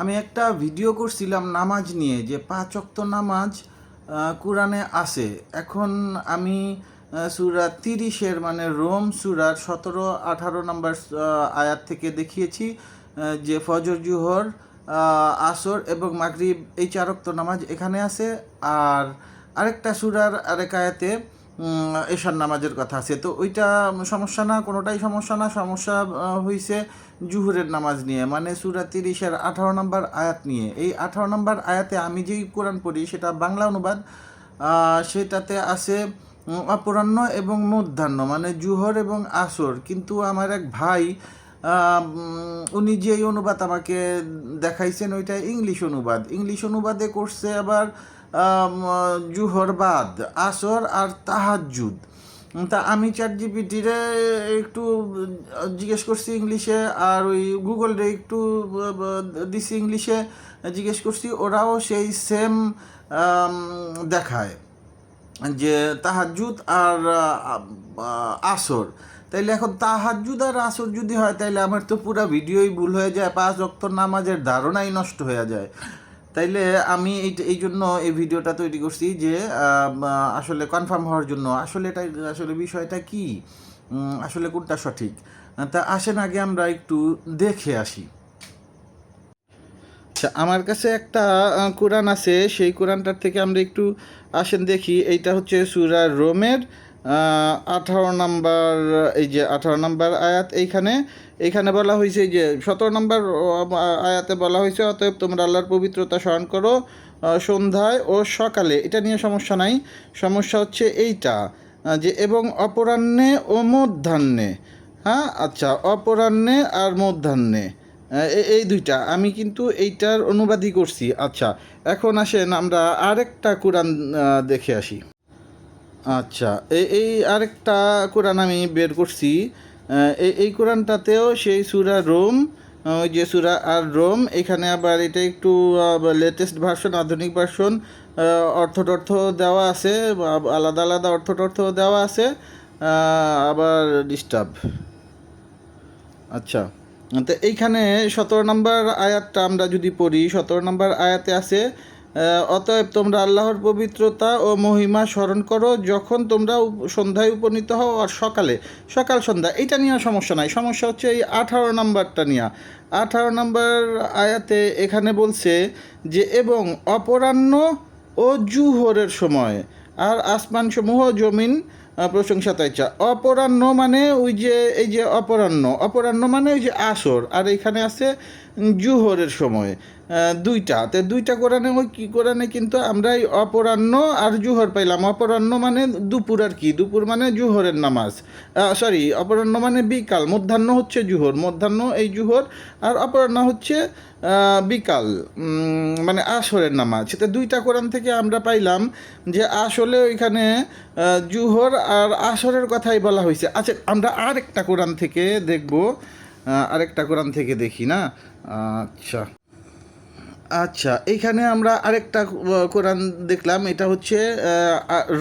আমি একটা ভিডিও করছিলাম নামাজ নিয়ে যে পাঁচ অক্ত নামাজ কোরআনে আছে। এখন আমি সুরা তিরিশের মানে রোম সুরার সতেরো, আঠারো নম্বর আয়াত থেকে দেখিয়েছি যে ফজর, জুহর আসর এবং মাগরিব এই চার অক্ত নামাজ এখানে আছে। আর আরেকটা সুরার আরেক আয়াতে এশার নামাজের কথা আছে। তো ওইটা সমস্যা না, কোনোটাই সমস্যা না। সমস্যা হইছে জুহুরের নামাজ নিয়ে মানে সুরা তিরিশের আঠারো নম্বর আয়াত নিয়ে। এই আঠারো নম্বর আয়াতে আমি যেই কোরআন পড়ি, সেটা বাংলা অনুবাদ সেটাতে আছে অপরাহ্ন এবং মধ্যাহ্ন মানে জুহর এবং আসর। কিন্তু আমার এক ভাই উনি যেই অনুবাদ আমাকে দেখাইছেন, ওইটা ইংলিশ অনুবাদ। ইংলিশ অনুবাদে করছে আবার জুহর বাদ, আসর আর তাহাজুদ তা আমি চ্যাট জিপিটিরে একটু জিজ্ঞেস করছি ইংলিশে, আর ওই গুগলরে একটু দিছি ইংলিশে, জিজ্ঞেস করছি, ওরাও সেই সেম দেখায় যে তাহাজুদ আর আসর। তাইলে এখন তাহাজুদ আর আসর যদি হয়, তাইলে আমার তো পুরো ভিডিওই ভুল হয়ে যায়, পাঁচ রক্ত নামাজের ধারণাই নষ্ট হয়ে যায়। তাইলে আমি এই এই জন্য এই ভিডিওটা তৈরি করছি যে আসলে কনফার্ম হওয়ার জন্য আসলে এটা আসলে বিষয়টা কি? আসলে কোনটা সঠিক? তা আসেন আগে আমরা একটু দেখে আসি। আচ্ছা আমার কাছে একটা কোরআন আছে, সেই কোরআনটার থেকে আমরা একটু আসেন দেখি। এইটা হচ্ছে সুরা রোমের আঠারো নাম্বার, এই যে আঠারো নাম্বার আয়াত এইখানে এইখানে বলা হয়েছে যে সতেরো নাম্বার আয়াতে বলা হয়েছে অতএব তোমরা আল্লাহর পবিত্রতা স্মরণ করো সন্ধ্যায় ও সকালে। এটা নিয়ে সমস্যা নাই। সমস্যা হচ্ছে এইটা যে এবং অপরাহ্নে ও মধ্যাহ্নে। হ্যাঁ আচ্ছা অপরাহ্নে আর মধ্যাহ্নে। এই দুইটা। আমি কিন্তু এইটার অনুবাদই করছি। আচ্ছা এখন আসেন আমরা আরেকটা কোরআন দেখে আসি। আচ্ছা এই এই আরেকটা কোরআন আমি বের করছি। এই কোরআনটাতেও সেই সুরা রোম ওই যে সুরা আর রোম, এখানে আবার এটা একটু লেটেস্ট ভার্সন আধুনিক ভার্সন অর্থ টর্থ দেওয়া আছে আলাদা আলাদা অর্থ টর্থ দেওয়া আছে আবার ডিস্টার্ব আচ্ছা তো এইখানে সতেরো নম্বর আয়াতটা আমরা যদি পড়ি, সতেরো নম্বর আয়াতে আছে অতএব তোমরা আল্লাহর পবিত্রতা ও মহিমা স্মরণ করো যখন তোমরা সন্ধ্যায় উপনীত হও আর সকালে, সকাল সন্ধ্যা। এটা নিয়ে সমস্যা নাই। সমস্যা হচ্ছে এই আঠারো নম্বরটা নিয়ে। আঠারো নম্বর আয়াতে এখানে বলছে যে, এবং অপরাহ্ন ও জুহরের সময় আর আসমানসমূহ জমিন প্রশংসা তাইচা অপরাহ্ন মানে ওই যে, এই যে অপরাহ্ন। অপরাহ্ন মানে ওই যে আসর। আর এখানে আছে জুহরের সময়। দুইটা। তো দুইটা কোরআনে ওই কি কোরআনে কিন্তু আমরা এই অপরাহ্ন আর জুহর পাইলাম। অপরাহ্ন মানে দুপুর আর কি। দুপুর মানে জুহরের নামাজ। সরি অপরাহ্ন মানে বিকাল। মধ্যাহ্ন হচ্ছে জুহর। মধ্যাহ্ন এই জুহর আর অপরাহ্ন হচ্ছে বিকাল মানে আসরের নামাজ। সেটা দুইটা কোরআন থেকে আমরা পাইলাম যে আসলে ওইখানে জুহর আর আসরের কথাই বলা হয়েছে আচ্ছা আমরা আরেকটা কোরআন থেকে দেখব। আরেকটা কোরআন থেকে দেখি না? আচ্ছা। আচ্ছা এইখানে আমরা আরেকটা কোরআন দেখলাম, এটা হচ্ছে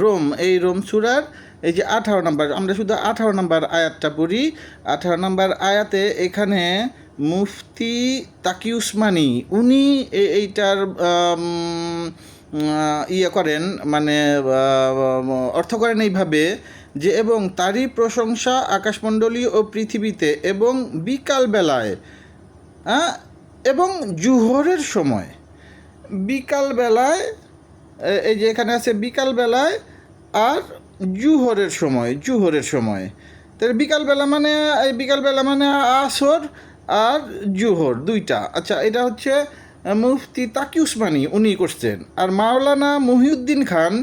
রোম, এই রোম সুরার, এই যে আঠারো নম্বর, আমরা শুধু আঠারো নম্বর আয়াতটা পড়ি, আঠারো নম্বর আয়াতে এখানে মুফতি তাকি উসমানি উনি এইটার ইয়ে করেন মানে অর্থ করেন এইভাবে যে, এবং তারই প্রশংসা আকাশমণ্ডলী ও পৃথিবীতে এবং বিকালবেলায় হ্যাঁ এবং জুহরের সময়, বিকালবেলায় এই যে এখানে আছে বিকালবেলায় আর জুহরের সময় জুহরের সময়। তাহলে বিকালবেলা মানে এই বিকালবেলা মানে আসর আর জুহর দুইটা। আচ্ছা এটা হচ্ছে মুফতি তাকি উসমানি উনি করছেন। আর মাওলানা মহিউদ্দিন খান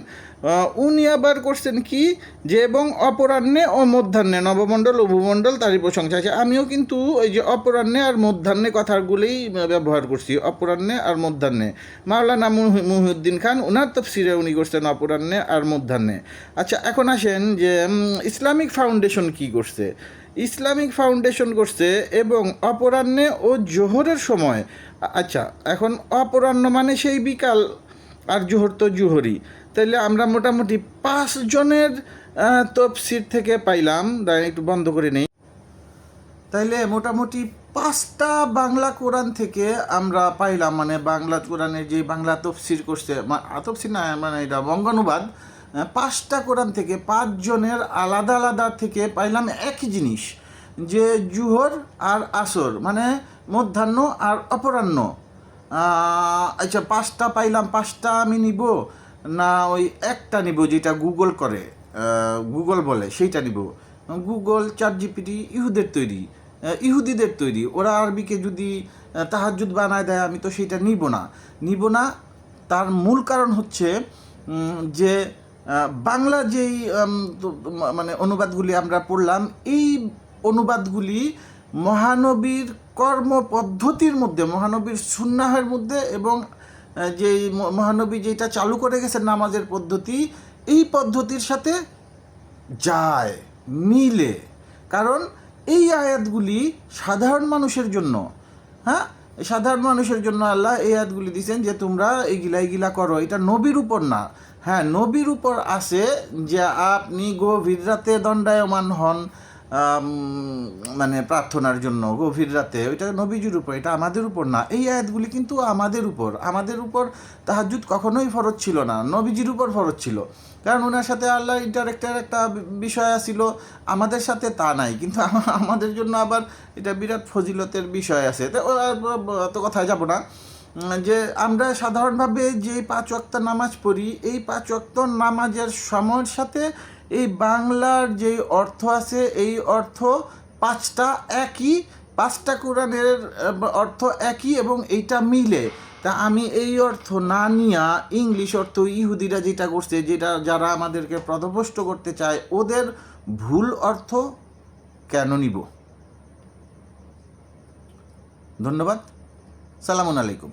উনি আবার করছেন কি যে এবং অপরাহ্নে ও মধ্যাহ্নে, নবমণ্ডল ও ভূমণ্ডল তারই প্রশংসা আছে। আমিও কিন্তু ওই যে অপরাহ্নে আর মধ্যাহ্নে কথাগুলোই ব্যবহার করছি, অপরাহ্নে আর মধ্যাহ্নে। মাওলানা মুহি- মহিউদ্দিন খান ওনার তফসিরে উনি করছেন অপরাহ্নে আর মধ্যাহ্নে। আচ্ছা এখন আসেন যে ইসলামিক ফাউন্ডেশন কি করছে? ইসলামিক ফাউন্ডেশন করছে এবং অপরাহ্নে ও জোহরের সময় আচ্ছা এখন অপরাহ্ন মানে সেই বিকাল আর জোহর তো জুহরি তাইলে আমরা মোটামুটি পাঁচ জনের আহ, তফসির থেকে পাইলাম। দাঁড়ান একটু বন্ধ করে নেই। তাইলে মোটামুটি পাঁচটা বাংলা কোরআন থেকে আমরা পাইলাম মানে বাংলা কোরআনের যে বাংলা তফসির করছে তফসির না মানে এটা বঙ্গানুবাদ পাঁচটা কোরআন থেকে পাঁচজনের আলাদা আলাদা থেকে পাইলাম একই জিনিস যে জুহর আর আসর মানে মধ্যাহ্ন আর অপরাহ্ন। আচ্ছা পাঁচটা পাইলাম পাঁচটা আমি নিব। না ওই একটা নিব যেটা গুগল করে গুগল বলে সেইটা নিব। গুগল চার জিপিটি ইহুদের তৈরি ইহুদিদের তৈরি। ওরা আরবিকে যদি আহ, তাহাজ্জুদ বানায় দেয় আমি তো সেইটা নিব না। নিব না তার মূল কারণ হচ্ছে যে বাংলা যেই মানে অনুবাদগুলি আমরা পড়লাম এই অনুবাদগুলি মহানবীর কর্ম পদ্ধতির মধ্যে মহানবীর সুন্নাহের মধ্যে এবং যেই মহানবী যেটা চালু করে গেছেন নামাজের পদ্ধতি, এই পদ্ধতির সাথে যায়, মিলে। কারণ এই আয়াতগুলি সাধারণ মানুষের জন্য হ্যাঁ? সাধারণ মানুষের জন্য আল্লাহ এই আয়াতগুলি দিয়েছেন যে তোমরা এইগুলা এইগুলা করো, এটা নবীর উপর না। হ্যাঁ নবীর উপর আছে যে আপনি গভীর রাতে দণ্ডায়মান হন মানে প্রার্থনার জন্য গভীর রাতে, ওইটা নবীজির উপর, এটা আমাদের উপর না। এই আয়াতগুলি কিন্তু আমাদের উপর। আমাদের উপর তাহাজুদ কখনোই ফরজ ছিল না, নবীজির উপর ফরজ ছিল। কারণ ওনার সাথে আল্লাহ ইন্টারেক্টের একটা বিষয় আছিল, আমাদের সাথে তা নাই। কিন্তু আমাদের জন্য আবার এটা বিরাট ফজিলতের বিষয় আছে। তো কথায় যাব না। যে আমরা সাধারণভাবে যে পাঁচ ওয়াক্ত নামাজ পড়ি, এই পাঁচ ওয়াক্ত নামাজের সময়ের সাথে এই বাংলার যে অর্থ আছে, এই অর্থ পাঁচটা একই, পাঁচটা কোরআনের অর্থ একই এবং এইটা মিলে। তা আমি এই অর্থ না নিয়া ইংলিশ অর্থ, ইহুদিরা যেটা করছে, যেটা যারা আমাদেরকে পদভষ্ট করতে চায়, ওদের ভুল অর্থ কেন নিব? ধন্যবাদ। সালামুন আলাইকুম।